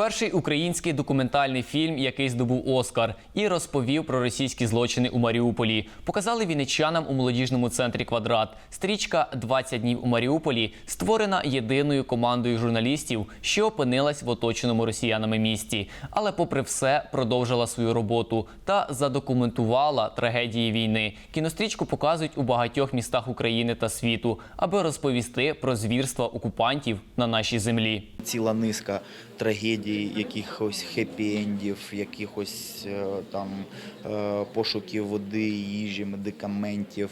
Перший український документальний фільм, який здобув Оскар, і розповів про російські злочини у Маріуполі. Показали вінничанам у молодіжному центрі Квадрат. Стрічка «20 днів у Маріуполі створена єдиною командою журналістів, що опинилась в оточеному росіянами місті. Але, попри все, продовжила свою роботу та задокументувала трагедії війни. Кінострічку показують у багатьох містах України та світу, аби розповісти про звірства окупантів на нашій землі. ціла низка трагедій, якихось хеппі-ендів, якихось е, там е, пошуків води, їжі, медикаментів.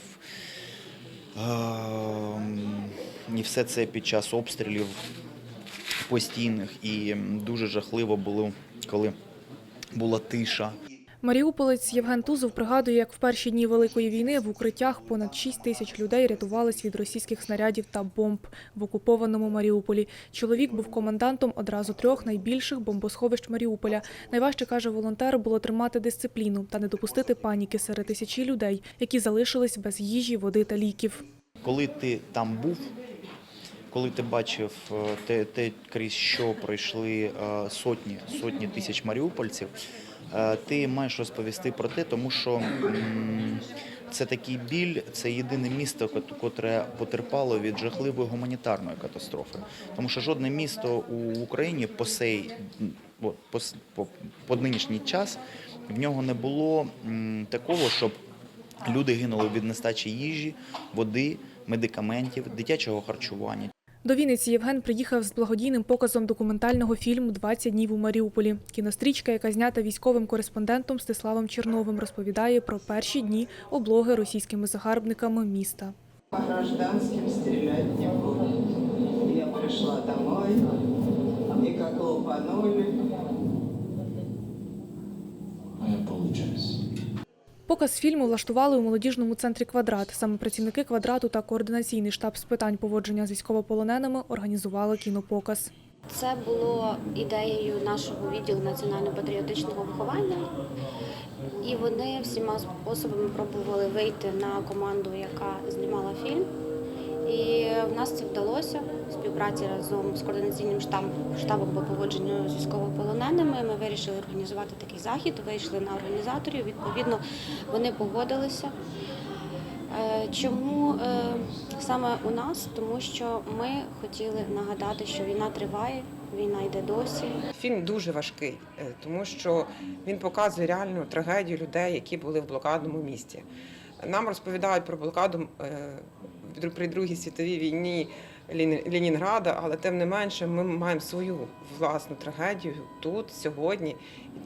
Ем, І все це під час обстрілів постійних. І дуже жахливо було, коли була тиша. Маріуполець Євген Тузов пригадує, як в перші дні Великої війни в укриттях понад 6 тисяч людей рятувались від російських снарядів та бомб в окупованому Маріуполі. Чоловік був комендантом одразу трьох найбільших бомбосховищ Маріуполя. Найважче, каже волонтер, було тримати дисципліну та не допустити паніки серед тисячі людей, які залишились без їжі, води та ліків. Коли ти там був, коли ти бачив е, те, те крізь що пройшли е, сотні, сотні тисяч маріупольців, е, ти маєш розповісти про те, тому що це такий біль, це єдине місто, кот- котре потерпало від жахливої гуманітарної катастрофи. Тому що жодне місто у Україні по сей по, по, по нинішній час в нього не було такого, щоб Люди гинули від нестачі їжі, води, медикаментів, дитячого харчування. До Вінниці Євген приїхав з благодійним показом документального фільму «20 днів у Маріуполі. Кінострічка, яка знята військовим кореспондентом Стиславом Черновим, розповідає про перші дні облоги російськими загарбниками міста. По гражданским стрелять не будут. Я пришла домой, и как лупанули. А я получаюсь. Показ фільму влаштували у молодіжному центрі «Квадрат». Саме працівники «Квадрату» та координаційний штаб з питань поводження з військовополоненими організували кінопоказ. Це було ідеєю нашого відділу національно-патріотичного виховання, і вони всіма способами пробували вийти на команду, яка знімала фільм. Нас це вдалося в співпраці разом з координаційним штабом, штабом по поводженню з військовополоненими. Ми вирішили організувати такий захід, вийшли на організаторів. Відповідно, вони погодилися. Е, Чому е, саме у нас? Тому що ми хотіли нагадати, що війна триває, війна йде досі. Фільм дуже важкий, е, тому що він показує реальну трагедію людей, які були в блокадному місті. Нам розповідають про блокаду при Другій світовій війні Лін- Ленінграда, але тим не менше ми маємо свою власну трагедію тут, сьогодні.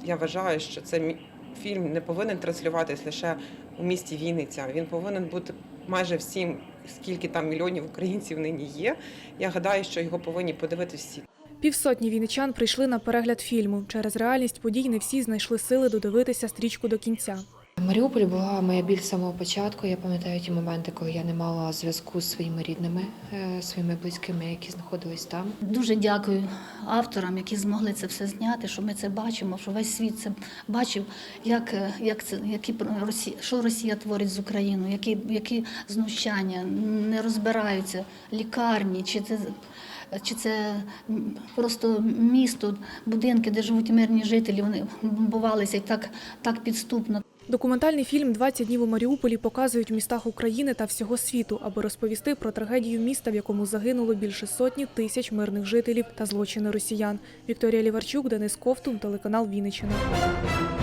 Я вважаю, що це мі- фільм не повинен транслюватись лише у місті Вінниця. Він повинен бути майже всім, скільки там мільйонів українців нині є. Я гадаю, що його повинні подивитися всі. Півсотні вінничан прийшли на перегляд фільму. Через реальність подій не всі знайшли сили додивитися стрічку до кінця. Маріуполь була моя біль з самого початку. Я пам'ятаю ті моменти, коли я не мала зв'язку з своїми рідними, е, своїми близькими, які знаходились там. Дуже дякую авторам, які змогли це все зняти, що ми це бачимо, що весь світ це бачив, як, е, як це, які Росія, що Росія творить з Україною, які, які знущання, не розбираються, лікарні, чи це. Чи це просто місто, будинки, де живуть мирні жителі, вони бомбувалися і так, так підступно. Документальний фільм «20 днів у Маріуполі показують в містах України та всього світу, аби розповісти про трагедію міста, в якому загинуло більше сотні тисяч мирних жителів та злочини росіян. Вікторія Ліварчук, Денис Ковтун, телеканал Вінниччина.